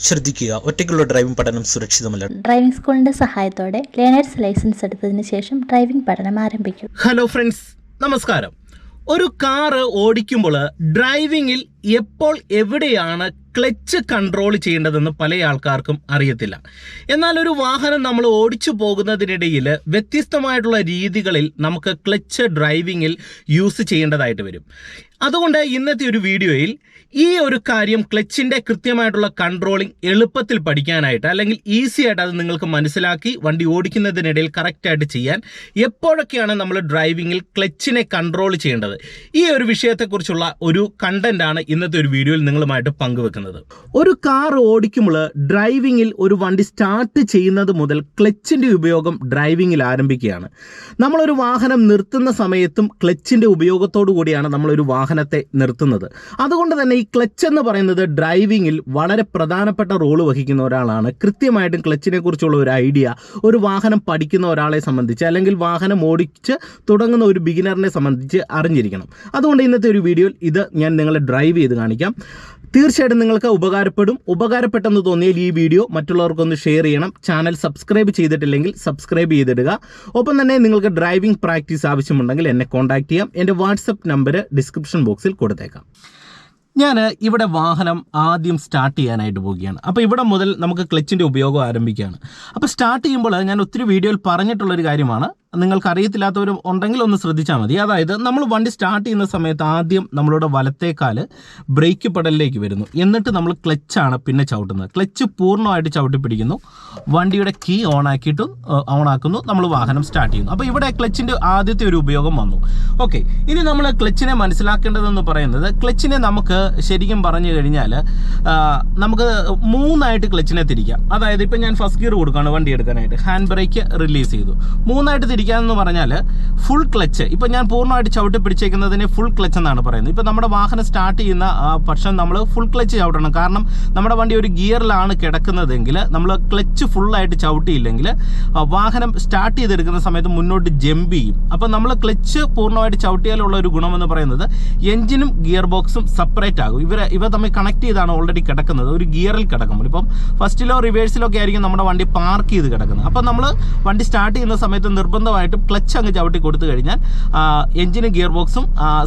ശ്രദ്ധിക്കുക. ഒറ്റയ്ക്കുള്ള ഡ്രൈവിംഗ് പഠനം സുരക്ഷിതമല്ല. ഡ്രൈവിംഗ് സ്കൂളിന്റെ സഹായത്തോടെ ലേണേഴ്സ് ലൈസൻസ് എടുത്തതിന് ശേഷം ഡ്രൈവിംഗ് പഠനം ആരംഭിക്കും. ഹലോ ഫ്രണ്ട്സ് നമസ്കാരം. ഒരു കാറ് ഓടിക്കുമ്പോൾ ഡ്രൈവിംഗിൽ എപ്പോൾ എവിടെയാണ് ക്ലച്ച് കൺട്രോൾ ചെയ്യേണ്ടതെന്ന് പല ആൾക്കാർക്കും അറിയത്തില്ല. എന്നാൽ ഒരു വാഹനം നമ്മൾ ഓടിച്ചു പോകുന്നതിനിടയിൽ വ്യത്യസ്തമായിട്ടുള്ള രീതികളിൽ നമുക്ക് ക്ലച്ച് ഡ്രൈവിങ്ങിൽ യൂസ് ചെയ്യേണ്ടതായിട്ട് വരും. അതുകൊണ്ട് ഇന്നത്തെ ഒരു വീഡിയോയിൽ ഈ ഒരു കാര്യം ക്ലച്ചിന്റെ കൃത്യമായിട്ടുള്ള കൺട്രോളിംഗ് എളുപ്പത്തിൽ പഠിക്കാനായിട്ട് അല്ലെങ്കിൽ ഈസി ആയിട്ട് അത് നിങ്ങൾക്ക് മനസ്സിലാക്കി വണ്ടി ഓടിക്കുന്നതിനിടയിൽ കറക്റ്റായിട്ട് ചെയ്യാൻ എപ്പോഴൊക്കെയാണ് നമ്മൾ ഡ്രൈവിങ്ങിൽ ക്ലച്ചിനെ കൺട്രോൾ ചെയ്യേണ്ടത്? ഈ ഒരു വിഷയത്തെക്കുറിച്ചുള്ള ഒരു കണ്ടന്റാണ് ഇന്നത്തെ ഒരു വീഡിയോയിൽ നിങ്ങളുമായിട്ട് പങ്കുവെക്കുന്നത്. ഒരു കാർ ഓടിക്കുമ്പോൾ ഡ്രൈവിങ്ങിൽ ഒരു വണ്ടി സ്റ്റാർട്ട് ചെയ്യുന്നത് മുതൽ ക്ലച്ചിന്റെ ഉപയോഗം ഡ്രൈവിങ്ങിൽ ആരംഭിക്കുകയാണ്. നമ്മളൊരു വാഹനം നിർത്തുന്ന സമയത്തും ക്ലച്ചിന്റെ ഉപയോഗത്തോടു കൂടിയാണ് നമ്മളൊരു വാഹനത്തെ നിർത്തുന്നത്. അതുകൊണ്ട് തന്നെ ഈ ക്ലച്ച് എന്ന് പറയുന്നത് ഡ്രൈവിങ്ങിൽ വളരെ പ്രധാനപ്പെട്ട റോൾ വഹിക്കുന്ന ഒരാളാണ്. കൃത്യമായിട്ടും ക്ലച്ചിനെ കുറിച്ചുള്ള ഒരു ഐഡിയ ഒരു വാഹനം പഠിക്കുന്ന ഒരാളെ സംബന്ധിച്ച് അല്ലെങ്കിൽ വാഹനം ഓടിച്ച് തുടങ്ങുന്ന ഒരു ബിഗിനറിനെ സംബന്ധിച്ച് അറിഞ്ഞിരിക്കണം. അതുകൊണ്ട് ഇന്നത്തെ ഒരു വീഡിയോയിൽ ഇത് ഞാൻ നിങ്ങളെ ഡ്രൈവ് ചെയ്ത് കാണിക്കാം. തീർച്ചയായിട്ടും നിങ്ങൾക്ക് ഉപകാരപ്പെടും. ഉപകാരപ്പെട്ടെന്ന് തോന്നിയാൽ ഈ വീഡിയോ മറ്റുള്ളവർക്കൊന്ന് ഷെയർ ചെയ്യണം. ചാനൽ സബ്സ്ക്രൈബ് ചെയ്തിട്ടില്ലെങ്കിൽ സബ്സ്ക്രൈബ് ചെയ്തിടുക. ഒപ്പം തന്നെ നിങ്ങൾക്ക് ഡ്രൈവിംഗ് പ്രാക്ടീസ് ആവശ്യമുണ്ടെങ്കിൽ എന്നെ കോൺടാക്ട് ചെയ്യാം. എന്റെ വാട്സപ്പ് നമ്പർ ഡിസ്ക്രിപ്ഷൻ ബോക്സിൽ കൊടുത്തേക്കാം. ഞാൻ ഇവിടെ വാഹനം ആദ്യം സ്റ്റാർട്ട് ചെയ്യാനായിട്ട് പോവുകയാണ്. അപ്പോൾ ഇവിടെ മുതൽ നമുക്ക് ക്ലച്ചിന്റെ ഉപയോഗം ആരംഭിക്കുകയാണ്. അപ്പോൾ സ്റ്റാർട്ട് ചെയ്യുമ്പോൾ ഞാൻ ഒത്തിരി വീഡിയോയിൽ പറഞ്ഞിട്ടുള്ളൊരു കാര്യമാണ്. നിങ്ങൾക്ക് അറിയത്തില്ലാത്തവരും ഉണ്ടെങ്കിൽ ഒന്ന് ശ്രദ്ധിച്ചാൽ മതി. അതായത് നമ്മൾ വണ്ടി സ്റ്റാർട്ട് ചെയ്യുന്ന സമയത്ത് ആദ്യം നമ്മളുടെ വലത്തേക്കാൽ ബ്രേക്ക് പെടലിലേക്ക് വരുന്നു. എന്നിട്ട് നമ്മൾ ക്ലച്ചാണ് പിന്നെ ചവിട്ടുന്നത്. ക്ലച്ച് പൂർണമായിട്ട് ചവിട്ടി പിടിക്കുന്നു വണ്ടിയുടെ കീ ഓൺ ആക്കിയിട്ട് ഓൺ ആക്കുന്നു. നമ്മൾ വാഹനം സ്റ്റാർട്ട് ചെയ്യുന്നു. അപ്പോൾ ഇവിടെ ക്ലച്ചിന്റെ ആദ്യത്തെ ഒരു ഉപയോഗം വന്നു. ഓക്കെ ഇനി നമ്മൾ ക്ലച്ചിനെ മനസ്സിലാക്കേണ്ടതെന്ന് പറയുന്നത് ക്ലച്ചിനെ നമുക്ക് ശരിക്കും പറഞ്ഞു കഴിഞ്ഞാൽ നമുക്ക് മൂന്നായിട്ട് ക്ലച്ചിനെ തിരിക്കാം. അതായത് ഇപ്പം ഞാൻ ഫസ്റ്റ് ഗിയർ കൊടുക്കുകയാണ് വണ്ടി എടുക്കാനായിട്ട്. ഹാൻഡ് ബ്രേക്ക് റിലീസ് ചെയ്തു. മൂന്നായിട്ട് തിരിക്കാമെന്ന് പറഞ്ഞാൽ ഫുൾ ക്ലച്ച് ഇപ്പം ഞാൻ പൂർണമായിട്ട് ചവിട്ടി പിടിച്ചേക്കുന്നതിന് ഫുൾ ക്ലച്ച് എന്നാണ് പറയുന്നത്. ഇപ്പം നമ്മുടെ വാഹനം സ്റ്റാർട്ട് ചെയ്യുന്ന പക്ഷം നമ്മൾ ഫുൾ ക്ലച്ച് ചവിട്ടണം. കാരണം നമ്മുടെ വണ്ടി ഒരു ഗിയറിലാണ് കിടക്കുന്നതെങ്കിൽ നമ്മൾ ക്ലച്ച് ഫുള്ളായിട്ട് ചവിട്ടിയില്ലെങ്കിൽ വാഹനം സ്റ്റാർട്ട് ചെയ്തെടുക്കുന്ന സമയത്ത് മുന്നോട്ട് ജമ്പ് ചെയ്യും. അപ്പോൾ നമ്മൾ ക്ലച്ച് പൂർണമായിട്ട് ചവിട്ടിയാലുള്ള ഒരു ഗുണമെന്ന് പറയുന്നത് എഞ്ചിനും ഗിയർ ബോക്സും സെപ്പറേറ്റ് ആകും. ഇവർ ഇവ തമ്മിൽ കണക്ട് ചെയ്താണ് ഓൾറെഡി കിടക്കുന്നത്. ഒരു ഗിയറിൽ കിടക്കുമ്പോൾ. ഇപ്പം ഫസ്റ്റിലോ റിവേഴ്സിലോ ഒക്കെ ആയിരിക്കും നമ്മുടെ വണ്ടി പാർക്ക് ചെയ്ത് കിടക്കുന്നത്. അപ്പം നമ്മൾ വണ്ടി സ്റ്റാർട്ട് ചെയ്യുന്ന സമയത്ത് നിർബന്ധമായിട്ടും ക്ലച്ച് അങ്ങ് ചവിട്ടി കൊടുത്തു കഴിഞ്ഞാൽ എഞ്ചിനും ഗിയർ ബോക്സും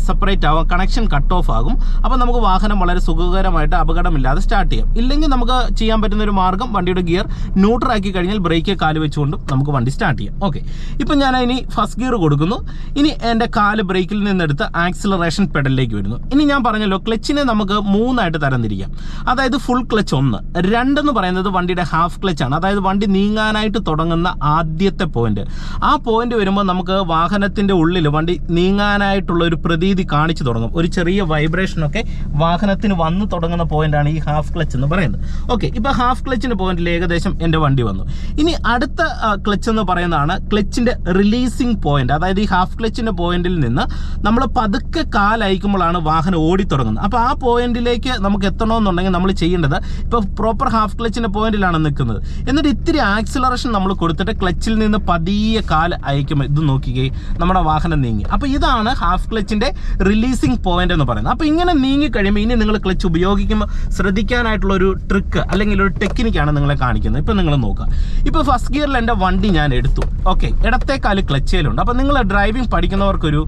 സെപ്പറേറ്റ് ആവും കണക്ഷൻ കട്ട് ഓഫ് ആകും. അപ്പോൾ നമുക്ക് വാഹനം വളരെ സുഖകരമായിട്ട് അപകടമില്ലാതെ സ്റ്റാർട്ട് ചെയ്യാം. ഇല്ലെങ്കിൽ നമുക്ക് ചെയ്യാൻ പറ്റുന്ന ഒരു മാർഗം വണ്ടിയുടെ ഗിയർ ന്യൂട്രൽ ആക്കി കഴിഞ്ഞാൽ ബ്രേക്ക് കാൽ വെച്ചുകൊണ്ടും നമുക്ക് വണ്ടി സ്റ്റാർട്ട് ചെയ്യാം. ഓക്കെ ഇപ്പം ഞാൻ ഇനി ഫസ്റ്റ് ഗിയർ കൊടുക്കുന്നു. ഇനി എന്റെ കാൽ ബ്രേക്കിൽ നിന്നെടുത്ത് ആക്സിലറേഷൻ പെഡലിലേക്ക് വരുന്നു. ഇനി ഞാൻ പറഞ്ഞല്ലോ ക്ലച്ചിനെ നമുക്ക് മൂന്നായിട്ട് തരംതിരിക്കാം. അതായത് ഫുൾ ക്ലച്ച് ഒന്ന്. രണ്ടെന്ന് പറയുന്നത് വണ്ടിയുടെ ഹാഫ് ക്ലച്ച് ആണ്. അതായത് വണ്ടി നീങ്ങാനായിട്ട് തുടങ്ങുന്ന ആദ്യത്തെ പോയിന്റ് ആ പോയിന്റ് വരുമ്പോൾ നമുക്ക് വാഹനത്തിന്റെ ഉള്ളിൽ വണ്ടി നീങ്ങാനായിട്ടുള്ള ഒരു പ്രതീതി കാണിച്ചു തുടങ്ങും. ഒരു ചെറിയ വൈബ്രേഷൻ ഒക്കെ വാഹനത്തിന് വന്നു തുടങ്ങുന്ന പോയിന്റാണ് ഈ ഹാഫ് ക്ലച്ച് എന്ന് പറയുന്നത്. ഓക്കെ ഇപ്പൊ ഹാഫ് ക്ലച്ചിന്റെ പോയിന്റിൽ ഏകദേശം എന്റെ വണ്ടി വന്നു. ഇനി അടുത്ത ക്ലച്ച് എന്ന് പറയുന്നതാണ് ക്ലച്ചിന്റെ റിലീസിംഗ് പോയിന്റ് അതായത് ഈ ഹാഫ് ക്ലച്ചിന്റെ പോയിന്റിൽ നിന്ന് നമ്മൾ പതുക്കെ കാലയക്കുമ്പോഴാണ് വാഹനം ഓടി തുടങ്ങുന്നത്. അപ്പോൾ ആ പോയിന്റിലേക്ക് നമുക്ക് എത്തണമെന്നുണ്ടെങ്കിൽ നമ്മൾ ചെയ്യേണ്ടത് ഇപ്പോൾ പ്രോപ്പർ ഹാഫ് ക്ലച്ചിന്റെ പോയിന്റിലാണ് നിൽക്കുന്നത്. എന്നിട്ട് ഇത്തിരി ആക്സിലറേഷൻ നമ്മൾ കൊടുത്തിട്ട് ക്ലച്ചിൽ നിന്ന് പതിയെ കാൽ അയക്കുമ്പോൾ ഇത് നോക്കിക്കേ നമ്മുടെ വാഹനം നീങ്ങി. അപ്പോൾ ഇതാണ് ഹാഫ് ക്ലച്ചിന്റെ റിലീസിങ് പോയിന്റ് എന്ന് പറയുന്നത്. അപ്പോൾ ഇങ്ങനെ നീങ്ങി കഴിയുമ്പോൾ ഇനി നിങ്ങൾ ക്ലച്ച് ഉപയോഗിക്കുമ്പോൾ ശ്രദ്ധിക്കാനായിട്ടുള്ള ഒരു ട്രിക്ക് അല്ലെങ്കിൽ ഒരു ടെക്നിക്കാണ് നിങ്ങളെ കാണിക്കുന്നത്. ഇപ്പോൾ നിങ്ങൾ നോക്കുക. ഇപ്പോൾ ഫസ്റ്റ് ഗിയറിൽ എന്റെ വണ്ടി ഞാൻ എടുത്തു. ഓക്കെ ഇടത്തെ കാൽ ക്ലച്ചയിലുണ്ട് അപ്പോൾ നിങ്ങൾ ഡ്രൈവിംഗ് പഠിക്കുന്നവർക്കൊരു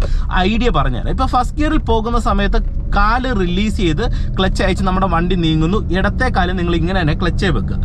ഐഡിയ പറഞ്ഞുതരാം. ഇപ്പോൾ ഫസ്റ്റ് ഗിയറിൽ പോകുന്ന സമയത്ത് കാൽ റിലീസ് ചെയ്ത് ക്ലച്ച് അയച്ച് നമ്മുടെ വണ്ടി നീങ്ങുന്നു. ഇടത്തെ കാൽ നിങ്ങൾ ഇങ്ങനെ തന്നെ ക്ലച്ച് വെക്കുക.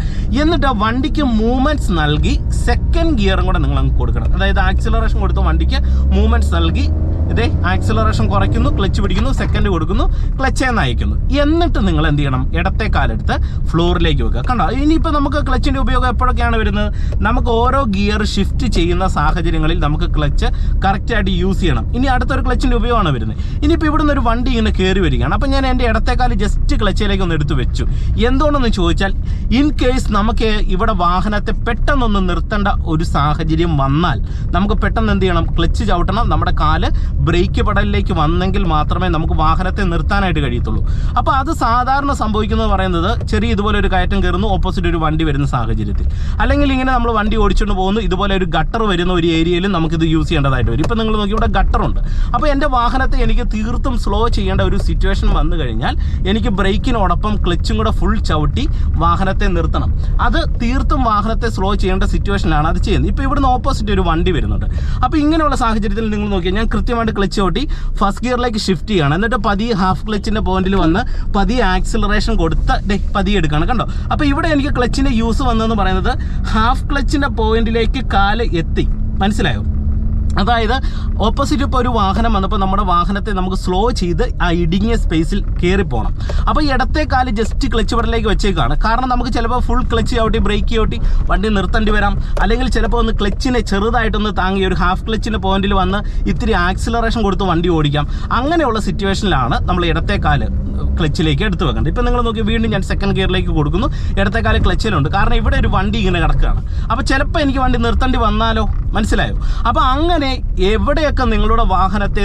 എന്നിട്ട് ആ വണ്ടിക്ക് മൂവ്മെന്റ്സ് നൽകി സെക്കൻഡ് ഗിയറും കൂടെ നിങ്ങൾ അങ്ങ് കൊടുക്കണം. അതായത് ആക്സിലറേഷൻ കൊടുത്ത് വണ്ടിക്ക് മൂവ്മെന്റ്സ് നൽകി ഇതേ ആക്സിലറേഷൻ കുറയ്ക്കുന്നു ക്ലച്ച് പിടിക്കുന്നു സെക്കൻഡ് കൊടുക്കുന്നു ക്ലച്ച് അയക്കുന്നു. എന്നിട്ട് നിങ്ങൾ എന്ത് ചെയ്യണം? ഇടത്തെ കാലെടുത്ത് ഫ്ലോറിലേക്ക് വെക്കുക. കണ്ടോ? ഇനിയിപ്പോൾ നമുക്ക് ക്ലച്ചിന്റെ ഉപയോഗം എപ്പോഴൊക്കെയാണ് വരുന്നത്? നമുക്ക് ഓരോ ഗിയർ ഷിഫ്റ്റ് ചെയ്യുന്ന സാഹചര്യങ്ങളിൽ നമുക്ക് ക്ലച്ച് കറക്റ്റായിട്ട് യൂസ് ചെയ്യണം. ഇനി അടുത്തൊരു ക്ലച്ചിന്റെ ഉപയോഗമാണ് വരുന്നത്. ഇനിയിപ്പോൾ ഇവിടുന്ന് ഒരു വണ്ടി ഇങ്ങനെ കയറി വരികയാണ്. അപ്പോൾ ഞാൻ എന്റെ ഇടത്തെ കാൽ ജസ്റ്റ് ക്ലച്ചിലേക്ക് ഒന്ന് എടുത്ത് വെച്ചു. എന്തുകൊണ്ടെന്ന് ചോദിച്ചാൽ ഇൻ കേസ് നമുക്ക് ഇവിടെ വാഹനത്തെ പെട്ടെന്നൊന്ന് നിർത്തേണ്ട ഒരു സാഹചര്യം വന്നാൽ നമുക്ക് പെട്ടെന്ന് എന്ത് ചെയ്യണം? ക്ലച്ച് ചവിട്ടണം. നമ്മുടെ കാൽ ബ്രേക്ക് പടലിലേക്ക് വന്നെങ്കിൽ മാത്രമേ നമുക്ക് വാഹനത്തെ നിർത്താനായിട്ട് കഴിയത്തുള്ളൂ. അപ്പോൾ അത് സാധാരണ സംഭവിക്കുന്നത് പറയുന്നത് ചെറിയ ഇതുപോലെ ഒരു കയറ്റം കയറുന്നു ഓപ്പോസിറ്റ് ഒരു വണ്ടി വരുന്ന സാഹചര്യത്തിൽ. അല്ലെങ്കിൽ ഇങ്ങനെ നമ്മൾ വണ്ടി ഓടിച്ചുകൊണ്ട് പോകുന്നു ഇതുപോലെ ഒരു ഗട്ടർ വരുന്ന ഒരു ഏരിയയിലും നമുക്കിത് യൂസ് ചെയ്യേണ്ടതായിട്ട് വരും. ഇപ്പം നിങ്ങൾ നോക്കി ഇവിടെ ഗട്ടറുണ്ട് അപ്പോൾ എന്റെ വാഹനത്തെ എനിക്ക് തീർത്തും സ്ലോ ചെയ്യേണ്ട ഒരു സിറ്റുവേഷൻ വന്നു കഴിഞ്ഞാൽ എനിക്ക് ബ്രേക്കിനോടൊപ്പം ക്ലച്ചും കൂടെ ഫുൾ ചവിട്ടി വാഹനത്തെ നിർത്തണം. അത് തീർത്തും വാഹനത്തെ സ്ലോ ചെയ്യേണ്ട സിറ്റുവേഷനാണ് അത് ചെയ്യുന്നത്. ഇപ്പോൾ ഇവിടുന്ന് ഓപ്പോസിറ്റ് ഒരു വണ്ടി വരുന്നുണ്ട്. അപ്പോൾ ഇങ്ങനെയുള്ള സാഹചര്യത്തിൽ നിങ്ങൾ നോക്കിയാൽ ഞാൻ കൃത്യമായിട്ട് ക്ലച്ച് ഓട്ടി ഫസ്റ്റ് ഗിയറിലേക്ക് ഷിഫ്റ്റ് ചെയ്യണം. എന്നിട്ട് പതിയെ ഹാഫ് ക്ലച്ചിന്റെ പോയിന്റിൽ വന്ന് പതിയെ ആക്സിലറേഷൻ കൊടുത്ത് ദേ പതിയെ എടുക്കണം കണ്ടോ? അപ്പോൾ ഇവിടെ എനിക്ക് ക്ലച്ചിന്റെ യൂസ് വന്നതെന്ന് പറയുന്നത് ഹാഫ് ക്ലച്ചിന്റെ പോയിന്റിലേക്ക് കാൽ എത്തി. മനസ്സിലായോ? അതായത് ഓപ്പോസിറ്റ് ഇപ്പോൾ ഒരു വാഹനം വന്നപ്പോൾ നമ്മുടെ വാഹനത്തെ നമുക്ക് സ്ലോ ചെയ്ത് ആ ഇടുങ്ങിയ സ്പേസിൽ കയറിപ്പോകണം പോകണം അപ്പോൾ ഇടത്തെ കാൽ ജസ്റ്റ് ക്ലച്ച് പടലേക്ക് വെച്ചേക്കാണ്. കാരണം നമുക്ക് ചിലപ്പോൾ ഫുൾ ക്ലച്ച് ചവിട്ടി ബ്രേക്ക് ചവിട്ടി വണ്ടി നിർത്തേണ്ടി വരാം. അല്ലെങ്കിൽ ചിലപ്പോൾ ഒന്ന് ക്ലച്ചിനെ ചെറുതായിട്ടൊന്ന് താങ്ങി ഒരു ഹാഫ് ക്ലച്ചിന്റെ പോയിന്റിൽ വന്ന് ഇത്തിരി ആക്സിലറേഷൻ കൊടുത്ത് വണ്ടി ഓടിക്കാം. അങ്ങനെയുള്ള സിറ്റുവേഷനിലാണ് നമ്മൾ ഇടത്തെ കാൽ ക്ലച്ചിലേക്ക് എടുത്ത് വെക്കേണ്ടത്. ഇപ്പം നിങ്ങൾ നോക്കി വീണ്ടും ഞാൻ സെക്കൻഡ് ഗിയറിലേക്ക് കൊടുക്കുന്നു. ഇടത്തെ കാൽ ക്ലച്ചിലുണ്ട് കാരണം ഇവിടെ ഒരു വണ്ടി ഇങ്ങനെ കിടക്കുകയാണ്. അപ്പോൾ ചിലപ്പോൾ എനിക്ക് വണ്ടി നിർത്തേണ്ടി വന്നാലോ? മനസ്സിലായോ? അപ്പോൾ അങ്ങനെ എവിടെയൊക്കെ നിങ്ങളുടെ വാഹനത്തെ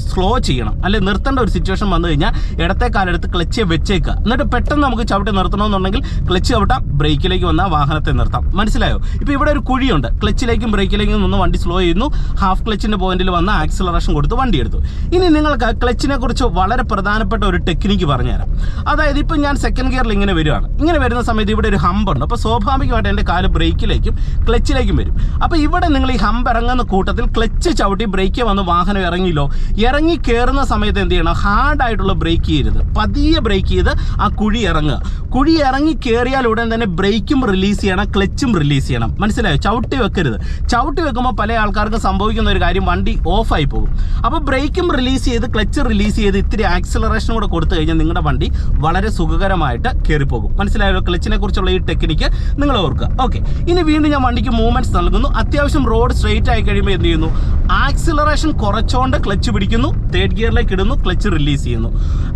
സ്ലോ ചെയ്യണം അല്ലെ നിർത്തേണ്ട ഒരു സിറ്റുവേഷൻ വന്നു കഴിഞ്ഞാൽ ഇടത്തെ കാലെടുത്ത് ക്ലച്ച് വെച്ചേക്കുക. എന്നിട്ട് പെട്ടെന്ന് നമുക്ക് ചവിട്ടി നിർത്തണമെന്നുണ്ടെങ്കിൽ ക്ലച്ച് ചവിട്ടാം ബ്രേക്കിലേക്ക് വന്നാൽ വാഹനത്തെ നിർത്താം. മനസ്സിലായോ? ഇപ്പൊ ഇവിടെ ഒരു കുഴിയുണ്ട്. ക്ലച്ചിലേക്കും ബ്രേക്കിലേക്കും നിന്ന് വണ്ടി സ്ലോ ചെയ്യുന്നു. ഹാഫ് ക്ലച്ചിന്റെ പോയിന്റിൽ വന്ന് ആക്സിലറേഷൻ കൊടുത്ത് വണ്ടി എടുത്തു. ഇനി നിങ്ങൾക്ക് ക്ലച്ചിനെ കുറിച്ച് വളരെ പ്രധാനപ്പെട്ട ഒരു ടെക്നിക്ക് പറഞ്ഞുതരാം. അതായത് ഇപ്പം ഞാൻ സെക്കൻഡ് ഗിയറിൽ ഇങ്ങനെ വരുവാണ്. ഇങ്ങനെ വരുന്ന സമയത്ത് ഇവിടെ ഒരു ഹമ്പുണ്ട് അപ്പൊ അപ്പോൾ സ്വാഭാവികമായിട്ട് എന്റെ കാൽ ബ്രേക്കിലേക്കും ക്ലച്ചിലേക്കും വരും. അപ്പോൾ ഇവിടെ നിങ്ങൾ ഈ ഹമ്പ് ഇറങ്ങുന്ന കൂട്ടത്തിൽ ക്ലച്ച് ചവിട്ടി ബ്രേക്ക് വന്ന് വാഹനം ഇറങ്ങിയില്ലോ. ഇറങ്ങി കയറുന്ന സമയത്ത് എന്ത് ചെയ്യണം? ഹാർഡായിട്ടുള്ള ബ്രേക്ക് ചെയ്യരുത്. പതിയെ ബ്രേക്ക് ചെയ്ത് ആ കുഴി ഇറങ്ങുക. കുഴി ഇറങ്ങി കയറിയാൽ ഉടൻ തന്നെ ബ്രേക്കും റിലീസ് ചെയ്യണം ക്ലച്ചും റിലീസ് ചെയ്യണം. മനസ്സിലായോ? ചവിട്ടി വെക്കരുത്. ചവിട്ടി വെക്കുമ്പോൾ പല ആൾക്കാർക്കും സംഭവിക്കുന്ന ഒരു കാര്യം വണ്ടി ഓഫായി പോകും. അപ്പോൾ ബ്രേക്കും റിലീസ് ചെയ്ത് ക്ലച്ച് റിലീസ് ചെയ്ത് ഇത്തിരി ആക്സിലറേഷൻ കൂടെ കൊടുത്തു കഴിഞ്ഞാൽ നിങ്ങളുടെ വണ്ടി വളരെ സുഖകരമായിട്ട് കയറിപ്പോകും മനസ്സിലായോ? ക്ലച്ചിനെ കുറിച്ചുള്ള ഈ ടെക്നിക്ക് നിങ്ങൾ ഓർക്കുക. ഓക്കെ ഇനി വീണ്ടും ഞാൻ വണ്ടിക്ക് മൂവ്മെന്റ്സ് നൽകുന്നു. അത്യാവശ്യം റോഡ് സ്ട്രെയിറ്റ് ആയി കഴിയുമ്പോൾ എന്ത് ചെയ്യുന്നു? ആക്സിലറേഷൻ കുറച്ചുകൊണ്ട് ക്ലച്ച് പിടിക്കുന്നു. തേർഡ് ഗിയറിലേക്ക് ഇടുന്നു ക്ലച്ച് റിലീസ് ചെയ്യുന്നു.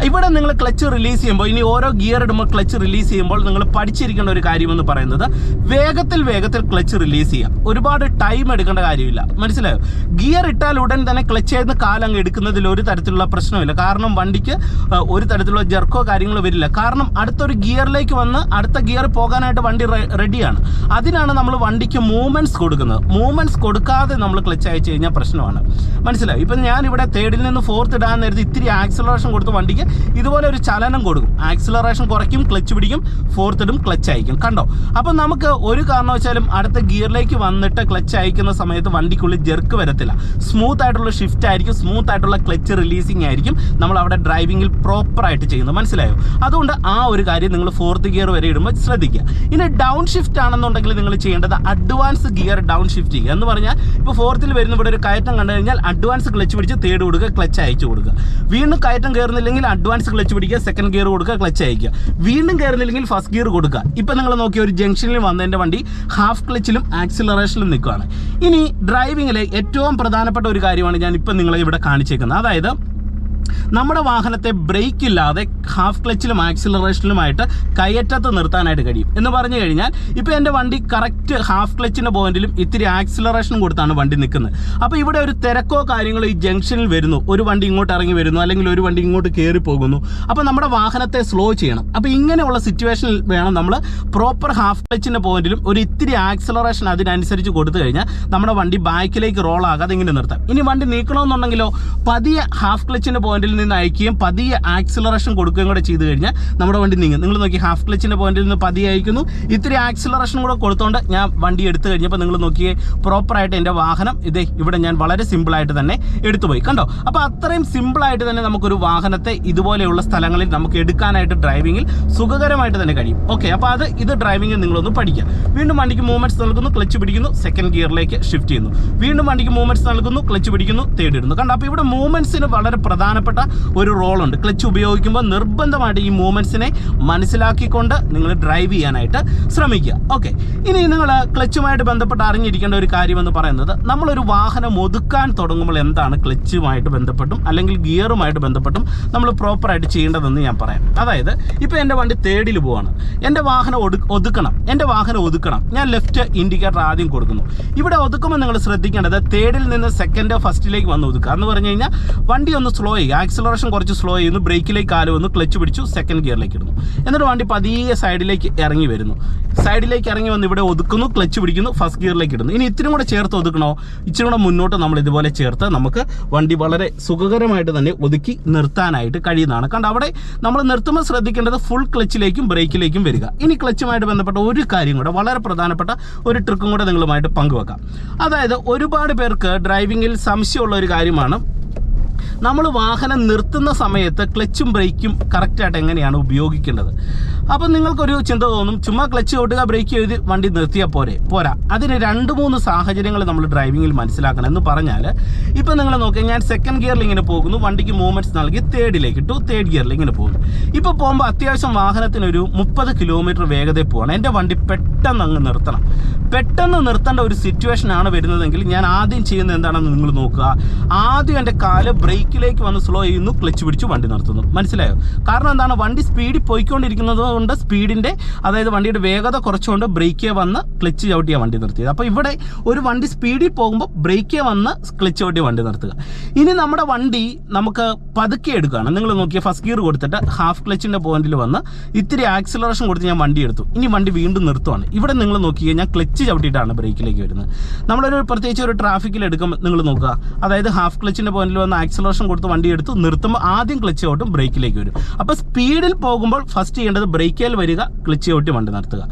ഇവിടെ നിങ്ങൾ ക്ലച്ച് റിലീസ് ചെയ്യുമ്പോൾ ഇനി ഓരോ ഗിയർ ഇടുമ്പോൾ ക്ലച്ച് റിലീസ് ചെയ്യുമ്പോൾ നിങ്ങൾ പഠിച്ചിരിക്കേണ്ട ഒരു കാര്യമെന്ന് പറയുന്നത് വേഗത്തിൽ വേഗത്തിൽ ക്ലച്ച് റിലീസ് ചെയ്യാം. ഒരുപാട് ടൈം എടുക്കേണ്ട കാര്യമില്ല. മനസ്സിലായോ? ഗിയർ ഇട്ടാൽ ഉടൻ തന്നെ ക്ലച്ച് ചെയ്യുന്ന കാലങ്ങ് എടുക്കുന്നതിൽ ഒരു തരത്തിലുള്ള പ്രശ്നമില്ല. കാരണം വണ്ടിക്ക് ഒരു തരത്തിലുള്ള ജെർക്കോ കാര്യങ്ങളോ വരില്ല. കാരണം അടുത്തൊരു ഗിയറിലേക്ക് വന്ന് അടുത്ത ഗിയർ പോകാനായിട്ട് വണ്ടി റെഡിയാണ് അതിനാണ് നമ്മൾ വണ്ടിക്ക് മൂവ്മെന്റ്സ് കൊടുക്കുന്നത്. മൂവ്മെന്റ്സ് കൊടുക്കാതെ നമ്മൾ ക്ലച്ച് അയച്ചു കഴിഞ്ഞാൽ പ്രശ്നമാണ്. മനസ്സിലായി? ഇപ്പം ഞാനിവിടെ തേർഡിൽ നിന്ന് ഫോർത്ത് ഇടാൻ നേരത്തെ ഇത്തിരി ആക്സിലറേഷൻ കൊടുത്ത് വണ്ടിക്ക് ഇതുപോലെ ഒരു ചലനം കൊടുക്കും. ആക്സിലറേഷൻ കുറയ്ക്കും ക്ലച്ച് പിടിക്കും ഫോർത്ത് ഇടും ക്ലച്ച് അയക്കും. കണ്ടോ? അപ്പം നമുക്ക് ഒരു കാരണവശാലും അടുത്ത ഗിയറിലേക്ക് വന്നിട്ട് ക്ലച്ച് അയക്കുന്ന സമയത്ത് വണ്ടിക്കുള്ളിൽ ജെർക്ക് വരത്തില്ല. സ്മൂത്ത് ആയിട്ടുള്ള ഷിഫ്റ്റ് ആയിരിക്കും സ്മൂത്ത് ആയിട്ടുള്ള ക്ലച്ച് റിലീസിങ് ആയിരിക്കും നമ്മൾ അവിടെ ഡ്രൈവിങ്ങിൽ പ്രോപ്പറായിട്ട് ചെയ്യുന്നത്. മനസ്സിലായോ? അതുകൊണ്ട് ആ ഒരു കാര്യം നിങ്ങൾ ഫോർത്ത് ഗിയർ വരെ ഇടുമ്പോൾ ശ്രദ്ധിക്കുക. ഇനി ഡൗൺ ഷിഫ്റ്റ് ആണെന്നുണ്ടെങ്കിൽ നിങ്ങൾ ചെയ്യേണ്ടത് അഡ്വാൻസ് ഗിയർ ഡൗൺ ഷിഫ്റ്റ് ചെയ്യുക. എന്ന് പറഞ്ഞാൽ ഇപ്പോൾ ഫോർത്തിൽ വരുന്ന ഇവിടെ ഒരു കയറ്റം കണ്ടു കഴിഞ്ഞാൽ അഡ്വാൻസ് ക്ലച്ച് പിടിച്ച് തേർഡ് കൊടുക്കുക ക്ലച്ച് അയച്ചു കൊടുക്കുക. വീണ്ടും കയറ്റം കയറുന്നില്ലെങ്കിൽ അഡ്വാൻസ് ക്ലച്ച് പിടിക്കുക സെക്കൻഡ് ഗിയർ കൊടുക്കുക ക്ലച്ച് അയക്കുക. വീണ്ടും കയറുന്നില്ലെങ്കിൽ ഫസ്റ്റ് ഗിയർ കൊടുക്കുക. ഇപ്പം നിങ്ങൾ നോക്കിയ ഒരു ജംഗ്ഷനിൽ വന്നതിന്റെ വണ്ടി ഹാഫ് ക്ലച്ചിലും ആക്സിലറേഷനിലും നിൽക്കുകയാണ്. ഇനി ഡ്രൈവിങ്ങിലെ ഏറ്റവും പ്രധാനപ്പെട്ട ഒരു കാര്യമാണ് ഞാൻ ഇപ്പം നിങ്ങളെ ഇവിടെ കാണിച്ചേക്കുന്നത്. അതായത് നമ്മുടെ വാഹനത്തെ ബ്രേക്ക് ഇല്ലാതെ ഹാഫ് ക്ലച്ചിലും ആക്സിലറേഷനിലുമായിട്ട് കയറ്റത്ത് നിർത്താനായിട്ട് കഴിയും. എന്ന് പറഞ്ഞു കഴിഞ്ഞാൽ ഇപ്പോൾ എന്റെ വണ്ടി കറക്റ്റ് ഹാഫ് ക്ലച്ചിന്റെ പോയിന്റിലും ഇത്തിരി ആക്സിലറേഷൻ കൊടുത്താണ് വണ്ടി നിൽക്കുന്നത്. അപ്പോൾ ഇവിടെ ഒരു തിരക്കോ കാര്യങ്ങളോ ഈ ജംഗ്ഷനിൽ വരുന്നു. ഒരു വണ്ടി ഇങ്ങോട്ട് ഇറങ്ങി വരുന്നു അല്ലെങ്കിൽ ഒരു വണ്ടി ഇങ്ങോട്ട് കയറി പോകുന്നു. അപ്പോൾ നമ്മുടെ വാഹനത്തെ സ്ലോ ചെയ്യണം. അപ്പോൾ ഇങ്ങനെയുള്ള സിറ്റുവേഷനിൽ വേണം നമ്മൾ പ്രോപ്പർ ഹാഫ് ക്ലച്ചിന്റെ പോയിന്റിലും ഒരു ഇത്തിരി ആക്സിലറേഷൻ അതിനനുസരിച്ച് കൊടുത്തു കഴിഞ്ഞാൽ നമ്മുടെ വണ്ടി ബാക്കിലേക്ക് റോൾ ആകാതെ ഇങ്ങനെ നിർത്താം. ഇനി വണ്ടി നീക്കണമെന്നുണ്ടെങ്കിലോ പതിയെ ഹാഫ് ക്ലച്ചിന്റെ പോയിന്റിൽ നിന്ന് അയക്കുകയും പതിയെ ആക്സിലറേഷൻ കൊടുക്കുകയും കൂടെ ചെയ്തു കഴിഞ്ഞാൽ നമ്മുടെ വണ്ടി നീങ്ങും. നിങ്ങൾ നോക്കി ഹാഫ് ക്ലച്ചിന്റെ പോയിന്റിൽ നിന്ന് പതി അയക്കുന്നു. ഇത്തിരി ആക്സിലറേഷൻ കൂടെ കൊടുത്തുകൊണ്ട് ഞാൻ വണ്ടി എടുത്തു കഴിഞ്ഞപ്പോൾ നിങ്ങൾ നോക്കിയേ പ്രോപ്പറായിട്ട് എന്റെ വാഹനം ഇതേ ഇവിടെ ഞാൻ വളരെ സിമ്പിളായിട്ട് തന്നെ എടുത്തുപോയി കണ്ടോ? അപ്പോൾ അത്രയും സിമ്പിളായിട്ട് തന്നെ നമുക്കൊരു വാഹനത്തെ ഇതുപോലെയുള്ള സ്ഥലങ്ങളിൽ നമുക്ക് എടുക്കാനായിട്ട് ഡ്രൈവിങ്ങിൽ സുഖകരമായിട്ട് തന്നെ കഴിയും. ഓക്കെ അപ്പോൾ അത് ഇത് ഡ്രൈവിങ്ങിൽ നിങ്ങളൊന്ന് പഠിക്കുക വീണ്ടും വണ്ടിക്ക് മൂവ്മെന്റ്സ് നൽകുന്നു ക്ലച്ച് പിടിക്കുന്നു സെക്കൻഡ് ഗിയറിലേക്ക് ഷിഫ്റ്റ് ചെയ്യുന്നു. വീണ്ടും വണ്ടിക്ക് മൂവ്മെന്റ്സ് നൽകുന്നു ക്ലച്ച് പിടിക്കുന്നു തേടിയിടുന്നു കണ്ടോ? അപ്പോൾ ഇവിടെ മൂവ്മെന്റ്സിന് വളരെ പ്രധാനപ്പെട്ട പ്രധാനപ്പെട്ട ഒരു റോളുണ്ട്. ക്ലച്ച് ഉപയോഗിക്കുമ്പോൾ നിർബന്ധമായിട്ട് ഈ മൂവ്മെന്റ്സിനെ മനസ്സിലാക്കിക്കൊണ്ട് നിങ്ങൾ ഡ്രൈവ് ചെയ്യാനായിട്ട് ശ്രമിക്കുക. ഓക്കെ. ഇനി നിങ്ങൾ ക്ലച്ചുമായിട്ട് ബന്ധപ്പെട്ട് അറിഞ്ഞിരിക്കേണ്ട ഒരു കാര്യമെന്ന് പറയുന്നത് നമ്മളൊരു വാഹനം ഒതുക്കാൻ തുടങ്ങുമ്പോൾ എന്താണ് ക്ലച്ചുമായിട്ട് ബന്ധപ്പെട്ടും അല്ലെങ്കിൽ ഗിയറുമായിട്ട് ബന്ധപ്പെട്ടും നമ്മൾ പ്രോപ്പറായിട്ട് ചെയ്യേണ്ടതെന്ന് ഞാൻ പറയാം. അതായത് ഇപ്പോൾ എന്റെ വണ്ടി തേർഡിൽ പോവാണ്. എന്റെ വാഹനം ഒതുക്കണം. എന്റെ വാഹനം ഒതുക്കണം. ഞാൻ ലെഫ്റ്റ് ഇൻഡിക്കേറ്റർ ആദ്യം കൊടുക്കുന്നു. ഇവിടെ ഒതുക്കുമ്പോൾ നിങ്ങൾ ശ്രദ്ധിക്കേണ്ടത് തേർഡിൽ നിന്ന് സെക്കൻഡ് ഫസ്റ്റിലേക്ക് വന്ന് ഒതുക്കുക. എന്ന് പറഞ്ഞു കഴിഞ്ഞാൽ വണ്ടി ഒന്ന് സ്ലോ ചെയ്യുക. ആക്സിലറേഷൻ കുറച്ച് സ്ലോ ചെയ്യുന്നു ബ്രേക്കിലേക്ക് കാൽ വന്നു. ക്ലച്ച് പിടിച്ചു. സെക്കൻഡ് ഗിയറിലേക്ക് ഇടുന്നു. എന്നിട്ട് വണ്ടി പതിയെ സൈഡിലേക്ക് ഇറങ്ങി വരുന്നു. സൈഡിലേക്ക് ഇറങ്ങി വന്ന് ഇവിടെ ഒതുക്കുന്നു. ക്ലച്ച് പിടിക്കുന്നു. ഫസ്റ്റ് ഗിയറിലേക്ക് ഇടുന്നു. ഇനി ഇത്തിരി കൂടെ ചേർത്ത് ഒതുക്കണോ? ഇച്ചിരി കൂടെ മുന്നോട്ട് നമ്മൾ ഇതുപോലെ ചേർത്ത് നമുക്ക് വണ്ടി വളരെ സുഖകരമായിട്ട് തന്നെ ഒതുക്കി നിർത്താനായിട്ട് കഴിയുന്നതാണ്. കാരണം അവിടെ നമ്മൾ നിർത്തുമ്പോൾ ശ്രദ്ധിക്കേണ്ടത് ഫുൾ ക്ലച്ചിലേക്കും ബ്രേക്കിലേക്കും വരിക. ഇനി ക്ലച്ചുമായിട്ട് ബന്ധപ്പെട്ട ഒരു കാര്യം കൂടെ വളരെ പ്രധാനപ്പെട്ട ഒരു ട്രിക്കും കൂടെ നിങ്ങളുമായിട്ട് പങ്കുവെക്കാം. അതായത് ഒരുപാട് പേർക്ക് ഡ്രൈവിങ്ങിൽ സംശയമുള്ള ഒരു കാര്യമാണ്. നമ്മൾ വാഹനം നിർത്തുന്ന സമയത്ത് ക്ലച്ചും ബ്രേക്കും കറക്റ്റായിട്ട് എങ്ങനെയാണ് ഉപയോഗിക്കേണ്ടത്? അപ്പം നിങ്ങൾക്കൊരു ചിന്ത തോന്നും ചുമ്മാ ക്ലച്ച് ഓട്ടുക ബ്രേക്ക് ചെയ്ത് വണ്ടി നിർത്തിയാൽ പോരെ. പോരാ. അതിന് രണ്ട് മൂന്ന് സാഹചര്യങ്ങൾ നമ്മൾ ഡ്രൈവിംഗിൽ മനസ്സിലാക്കണം എന്ന് പറഞ്ഞാൽ ഇപ്പം നിങ്ങൾ നോക്കുക ഞാൻ സെക്കൻഡ് ഗിയറിൽ ഇങ്ങനെ പോകുന്നു വണ്ടിക്ക് മൂവ്മെന്റ്സ് നൽകി തേർഡിലേക്ക് ഇട്ടു തേർഡ് ഗിയറിൽ ഇങ്ങനെ പോകുന്നു. ഇപ്പോൾ പോകുമ്പോൾ അത്യാവശ്യം വാഹനത്തിനൊരു മുപ്പത് കിലോമീറ്റർ വേഗതയിൽ പോകണം എന്റെ വണ്ടി പെട്ടെന്ന് അങ്ങ് നിർത്തണം. പെട്ടെന്ന് നിർത്തേണ്ട ഒരു സിറ്റുവേഷൻ ആണ് വരുന്നതെങ്കിൽ ഞാൻ ആദ്യം ചെയ്യുന്നത് എന്താണെന്ന് നിങ്ങൾ നോക്കുക. ആദ്യം എന്റെ കാൽ ബ്രേക്കിലേക്ക് വന്ന് സ്ലോ ചെയ്യുന്നു ക്ലച്ച് പിടിച്ച് വണ്ടി നിർത്തുന്നു. മനസ്സിലായോ? കാരണം എന്താണ്? വണ്ടി സ്പീഡിൽ പോയിക്കൊണ്ടിരിക്കുന്നത് കൊണ്ട് സ്പീഡിന്റെ അതായത് വണ്ടിയുടെ വേഗത കുറച്ചുകൊണ്ട് ബ്രേക്കേ വന്ന് ക്ലച്ച് ചവിട്ടിയ വണ്ടി നിർത്തിയത്. അപ്പോൾ ഇവിടെ ഒരു വണ്ടി സ്പീഡിൽ പോകുമ്പോൾ ബ്രേക്കേ വന്ന് ക്ലച്ച് ചവിട്ടിയ വണ്ടി നിർത്തുക. ഇനി നമ്മുടെ വണ്ടി നമുക്ക് പതുക്കെ എടുക്കുകയാണ്. നിങ്ങൾ നോക്കിയ ഫസ്റ്റ് ഗിയർ കൊടുത്തിട്ട് ഹാഫ് ക്ലച്ചിന്റെ പോയിന്റിൽ വന്ന് ഇത്തിരി ആക്സിലറേഷൻ കൊടുത്ത് ഞാൻ വണ്ടി എടുത്തു. ഇനി വണ്ടി വീണ്ടും നിർത്തുവാണ്. ഇവിടെ നിങ്ങൾ നോക്കി കഴിഞ്ഞാൽ ക്ലച്ച് ചവിട്ടിയിട്ടാണ് ബ്രേക്കിലേക്ക് വരുന്നത്. നമ്മളൊരു പ്രത്യേകിച്ച് ഒരു ട്രാഫിക്കിൽ എടുക്കുമ്പോൾ നിങ്ങൾ നോക്കുക. അതായത് ഹാഫ് ക്ലച്ചിന്റെ പോയിന്റിൽ വന്ന് ആക്സിലറേഷൻ കൊടുത്ത് വണ്ടി എടുത്തു നിർത്തുമ്പോൾ ആദ്യം ക്ലച്ച് ചവിട്ടും ബ്രേക്കിലേക്ക് വരും. അപ്പോൾ സ്പീഡിൽ പോകുമ്പോൾ ഫസ്റ്റ് ചെയ്യേണ്ടത് ബ്രേക്കിൽ വരിക ക്ലച്ച് ചവിട്ടി വണ്ടി നിർത്തുക.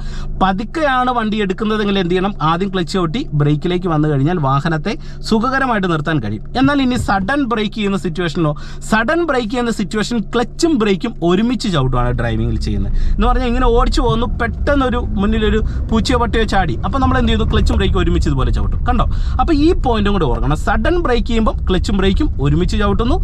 പതുക്കെയാണ് വണ്ടി എടുക്കുന്നതെങ്കിൽ എന്ത് ചെയ്യണം? ആദ്യം ക്ലച്ച് ചവിട്ടി ബ്രേക്കിലേക്ക് വന്നു കഴിഞ്ഞാൽ വാഹനത്തെ സുഖകരമായിട്ട് നിർത്താൻ കഴിയും. എന്നാൽ ഇനി സഡൻ ബ്രേക്ക് ചെയ്യുന്ന സിറ്റുവേഷനിലോ സഡൻ ബ്രേക്ക് ചെയ്യുന്ന സിറ്റുവേഷൻ ക്ലച്ചും ബ്രേക്കും ഒരുമിച്ച് ചവിട്ടുമാണ് ഡ്രൈവിങ്ങിൽ ചെയ്യുന്നത്. എന്ന് പറഞ്ഞാൽ ഇങ്ങനെ ഓടിച്ചു പോകുന്നു പെട്ടെന്നൊരു മുന്നിലൊരു പൂച്ചയോ പട്ടയോ ചാടി. അപ്പോൾ നമ്മൾ എന്ത് ചെയ്യുന്നു ക്ലച്ചും ബ്രേക്കും ഒരുമിച്ച് ഇതുപോലെ ചവിട്ടും. കണ്ടോ? അപ്പോൾ ഈ പോയിന്റും കൂടെ ഓർക്കണം. സഡൻ ബ്രേക്ക് ചെയ്യുമ്പോൾ ക്ലച്ചും ബ്രേക്കും ഒരുമിച്ച് ചവിട്ടുന്നു.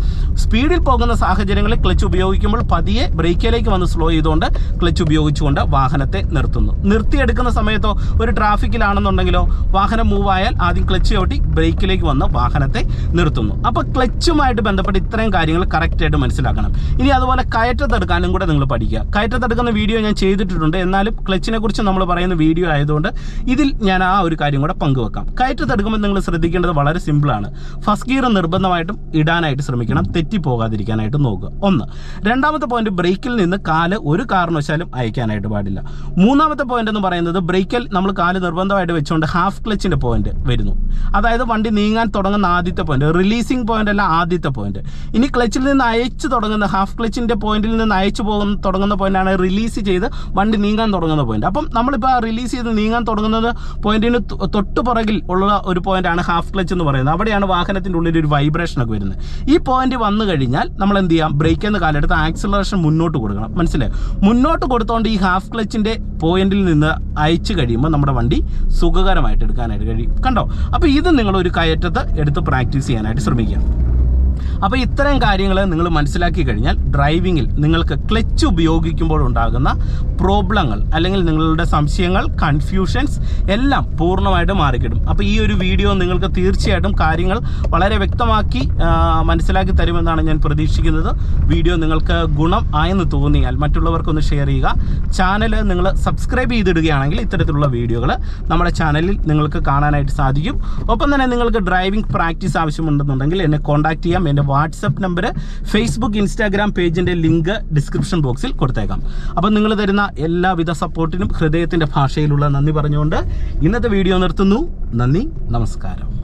സ്പീഡിൽ പോകുന്ന സാഹചര്യങ്ങളിൽ ക്ലച്ച് ഉപയോഗിക്കുമ്പോൾ പതിയെ ബ്രേക്കിലേക്ക് വന്ന് സ്ലോ ചെയ്തുകൊണ്ട് ക്ലച്ച് ഉപയോഗിച്ചുകൊണ്ട് വാഹനത്തെ നിർത്തുന്നു. നിർത്തിയെടുക്കുന്ന സമയത്തോ ഒരു ട്രാഫിക്കിലാണെന്നുണ്ടെങ്കിലോ വാഹനം മൂവ് ആയാൽ ആദ്യം ക്ലച്ച് ചവിട്ടി ബ്രേക്കിലേക്ക് വന്ന് വാഹനത്തെ നിർത്തുന്നു. അപ്പോൾ ക്ലച്ചുമായിട്ട് ബന്ധപ്പെട്ട് ഇത്രയും കാര്യങ്ങൾ കറക്റ്റായിട്ട് മനസ്സിലാക്കണം. ഇനി അതുപോലെ കയറ്റത്തെടുക്കാനും കൂടെ നിങ്ങൾ പഠിക്കുക. കയറ്റത്തെടുക്കുന്ന വീഡിയോ ഞാൻ ചെയ്തിട്ടുണ്ട് എന്നാലും ക്ലച്ചിനെ കുറിച്ച് നമ്മൾ പറയുന്ന വീഡിയോ ആയതുകൊണ്ട് ഇതിൽ ഞാൻ ആ ഒരു കാര്യം കൂടെ പങ്കുവെക്കാം. കയറ്റത്തെടുക്കുമ്പോൾ നിങ്ങൾ ശ്രദ്ധിക്കേണ്ടത് വളരെ സിമ്പിളാണ്. ഫസ്റ്റ് ഗിയർ നിർബന്ധമായിട്ടും ഇടാനായിട്ട് ശ്രമിക്കണം. തെറ്റിപ്പോകാതിരിക്കാനായിട്ട് നോക്കുക. ഒന്ന്. രണ്ടാമത്തെ പോയിന്റ് ബ്രേക്കിൽ നിന്ന് കാൽ ഒരു കാരണവശാലും അയക്കാനായിട്ട് പാടില്ല. മൂന്നാമത്തെ പോയിന്റ് എന്ന് പറയുന്നത് ബ്രേക്കൽ നമ്മൾ കാൽ നിർബന്ധമായിട്ട് വെച്ചുകൊണ്ട് ഹാഫ് ക്ലച്ചിന്റെ പോയിന്റ് വരുന്നു. അതായത് വണ്ടി നീങ്ങാൻ തുടങ്ങുന്ന ആദ്യത്തെ പോയിന്റ് റിലീസിംഗ് പോയിന്റ് അല്ല ആദ്യത്തെ പോയിന്റ് ഇനി ക്ലച്ചിൽ നിന്ന് അയച്ചു തുടങ്ങുന്ന ഹാഫ് ക്ലച്ചിന്റെ പോയിന്റിൽ നിന്ന് അയച്ചു പോകുന്ന തുടങ്ങുന്ന പോയിന്റാണ് റിലീസ് ചെയ്ത് വണ്ടി നീങ്ങാൻ തുടങ്ങുന്ന പോയിന്റ് അപ്പം നമ്മളിപ്പോൾ റിലീസ് ചെയ്ത് നീങ്ങാൻ തുടങ്ങുന്നത് പോയിന്റിന് തൊട്ട് പുറകിൽ ഉള്ള ഒരു പോയിന്റാണ് ഹാഫ് ക്ലച്ച് എന്ന് പറയുന്നത്. അവിടെയാണ് വാഹനത്തിന്റെ ഉള്ളിൽ ഒരു വൈബ്രേഷൻ ഒക്കെ വരുന്നത്. ഈ പോയിന്റ് വന്നു കഴിഞ്ഞാൽ നമ്മൾ എന്ത് ചെയ്യാം? ബ്രേക്ക് എന്ന കാലെടുത്ത് ആക്സിലറേഷൻ മുന്നോട്ട് കൊടുക്കണം. മനസ്സിലായി? മുന്നോട്ട് കൊടുത്തോണ്ട് ഈ ഹാഫ് ക്ലച്ചിന്റെ പോയിന്റിൽ നിന്ന് അയച്ചു കഴിയുമ്പോൾ നമ്മുടെ വണ്ടി സുഖകരമായിട്ട് എടുക്കാനായിട്ട് കഴിയും. കണ്ടോ? അപ്പോൾ ഇത് നിങ്ങൾ ഒരു കയറ്റത്ത് എടുത്ത് പ്രാക്ടീസ് ചെയ്യാനായിട്ട് ശ്രമിക്കുക. അപ്പോൾ ഇത്തരം കാര്യങ്ങൾ നിങ്ങൾ മനസ്സിലാക്കി കഴിഞ്ഞാൽ ഡ്രൈവിങ്ങിൽ നിങ്ങൾക്ക് ക്ലച്ച് ഉപയോഗിക്കുമ്പോൾ ഉണ്ടാകുന്ന പ്രോബ്ലങ്ങൾ അല്ലെങ്കിൽ നിങ്ങളുടെ സംശയങ്ങൾ കൺഫ്യൂഷൻസ് എല്ലാം പൂർണമായിട്ട് മാറിക്കിടും. അപ്പോൾ ഈ ഒരു വീഡിയോ നിങ്ങൾക്ക് തീർച്ചയായിട്ടും കാര്യങ്ങൾ വളരെ വ്യക്തമാക്കി മനസ്സിലാക്കി തരുമെന്നാണ് ഞാൻ പ്രതീക്ഷിക്കുന്നത്. വീഡിയോ നിങ്ങൾക്ക് ഗുണം ആയെന്ന് തോന്നിയാൽ മറ്റുള്ളവർക്കൊന്ന് ഷെയർ ചെയ്യുക. ചാനൽ നിങ്ങൾ സബ്സ്ക്രൈബ് ചെയ്തിടുകയാണെങ്കിൽ ഇത്തരത്തിലുള്ള വീഡിയോകൾ നമ്മുടെ ചാനലിൽ നിങ്ങൾക്ക് കാണാനായിട്ട് സാധിക്കും. ഒപ്പം തന്നെ നിങ്ങൾക്ക് ഡ്രൈവിംഗ് പ്രാക്ടീസ് ആവശ്യമുണ്ടെന്നുണ്ടെങ്കിൽ എന്നെ കോൺടാക്ട് ചെയ്യാം. എന്റെ വാട്സപ്പ് നമ്പർ ഫേസ്ബുക്ക് ഇൻസ്റ്റാഗ്രാം പേജിന്റെ ലിങ്ക് ഡിസ്ക്രിപ്ഷൻ ബോക്സിൽ കൊടുത്തേക്കാം. അപ്പം നിങ്ങൾ തരുന്ന എല്ലാവിധ സപ്പോർട്ടിനും ഹൃദയത്തിന്റെ ഭാഷയിലുള്ള നന്ദി പറഞ്ഞുകൊണ്ട് ഇന്നത്തെ വീഡിയോ നിർത്തുന്നു. നന്ദി നമസ്കാരം.